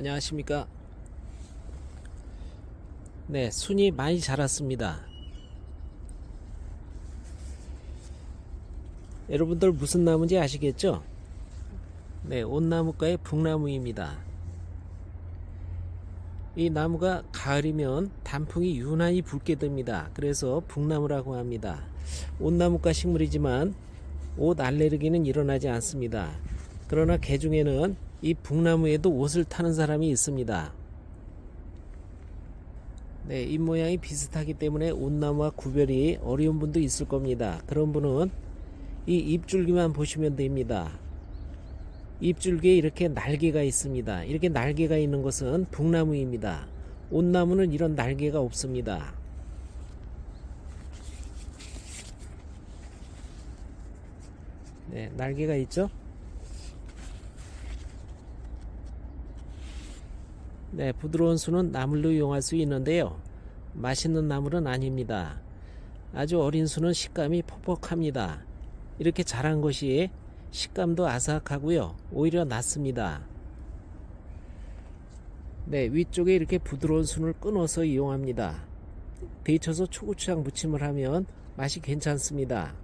안녕하십니까? 네 순이 많이 자랐습니다. 여러분들 무슨 나무인지 아시겠죠? 네 온나무과의 북나무입니다. 이 나무가 가을이면 단풍이 유난히 붉게 듭니다. 그래서 북나무라고 합니다. 온나무과 식물이지만 옷 알레르기는 일어나지 않습니다 그러나 개 중에는 이 북나무에도 옷을 타는 사람이 있습니다. 네, 잎 모양이 비슷하기 때문에 온나무와 구별이 어려운 분도 있을 겁니다. 그런 분은 이 잎줄기만 보시면 됩니다. 잎줄기에 이렇게 날개가 있습니다. 이렇게 날개가 있는 것은 북나무입니다. 온나무는 이런 날개가 없습니다. 네, 날개가 있죠? 네, 부드러운 순은 나물로 이용할 수 있는데요. 맛있는 나물은 아닙니다. 아주 어린 순은 식감이 퍽퍽합니다. 이렇게 자란 것이 식감도 아삭하고요. 오히려 낫습니다. 네, 위쪽에 이렇게 부드러운 순을 끊어서 이용합니다. 데쳐서 초고추장 무침을 하면 맛이 괜찮습니다.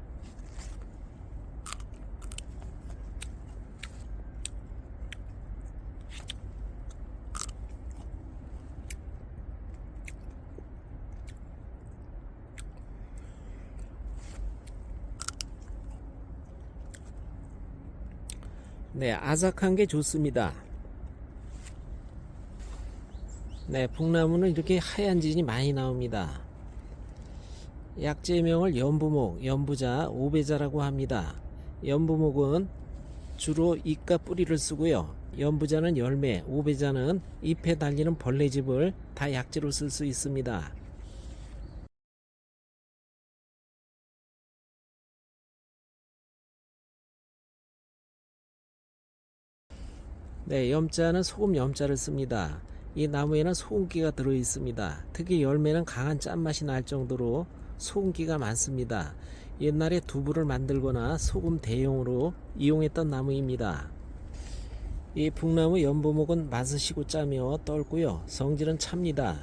네, 아삭한 게 좋습니다. 네, 북나무는 이렇게 하얀 진이 많이 나옵니다. 약재명을 연부목, 연부자, 오배자라고 합니다. 연부목은 주로 잎과 뿌리를 쓰고요. 연부자는 열매, 오배자는 잎에 달리는 벌레집을 다 약재로 쓸 수 있습니다. 네, 염자는 소금 염자를 씁니다. 이 나무에는 소금기가 들어 있습니다. 특히 열매는 강한 짠맛이 날 정도로 소금기가 많습니다. 옛날에 두부를 만들거나 소금 대용으로 이용했던 나무입니다. 이 북나무 연부목은 맛으시고 짜며 떫고요. 성질은 찹니다.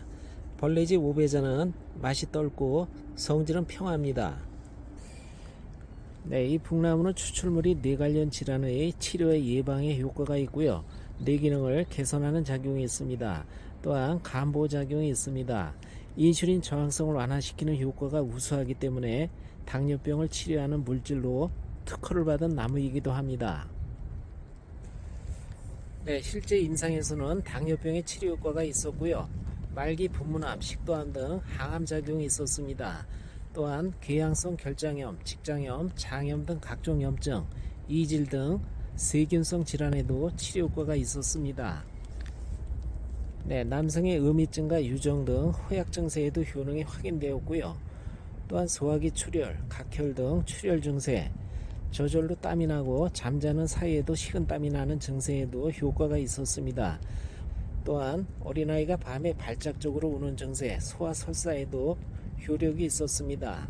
벌레지 오배자는 맛이 떫고 성질은 평합니다. 네, 이 북나무는 추출물이 뇌관련 질환의 치료에 예방에 효과가 있고요. 뇌 기능을 개선하는 작용이 있습니다. 또한 간보 작용이 있습니다. 인슐린 저항성을 완화시키는 효과가 우수하기 때문에 당뇨병을 치료하는 물질로 특허를 받은 나무이기도 합니다. 네, 실제 임상에서는 당뇨병의 치료 효과가 있었고요. 말기 분문암, 식도암 등 항암 작용이 있었습니다. 또한 궤양성 결장염, 직장염, 장염 등 각종 염증, 이질 등 세균성 질환에도 치료 효과가 있었습니다. 네, 남성의 음이증과 유정 등 허약 증세에도 효능이 확인되었고요. 또한 소화기 출혈, 각혈 등 출혈 증세, 저절로 땀이 나고 잠자는 사이에도 식은땀이 나는 증세에도 효과가 있었습니다. 또한 어린아이가 밤에 발작적으로 우는 증세, 소화 설사에도 효력이 있었습니다.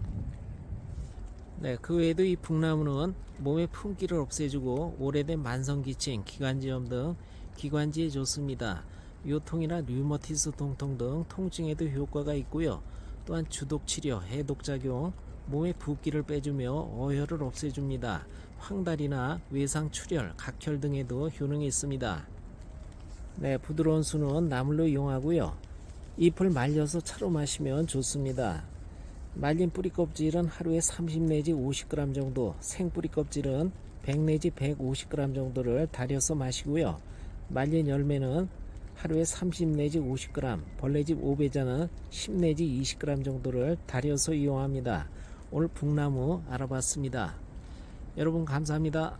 네, 그 외에도 이 북나무는 몸의 품기를 없애주고 오래된 만성기침, 기관지염 등 기관지에 좋습니다. 요통이나 류머티스 통통 등 통증에도 효과가 있고요. 또한 주독 치료, 해독 작용, 몸의 붓기를 빼주며 어혈을 없애줍니다. 황달이나 외상 출혈, 각혈 등에도 효능이 있습니다. 네, 부드러운 순은 나물로 이용하고요. 잎을 말려서 차로 마시면 좋습니다. 말린 뿌리 껍질은 하루에 30 내지 50g 정도, 생 뿌리 껍질은 100 내지 150g 정도를 달여서 마시고요. 말린 열매는 하루에 30 내지 50g, 벌레집 5배자는 10 내지 20g 정도를 달여서 이용합니다. 오늘 북나무 알아봤습니다. 여러분 감사합니다.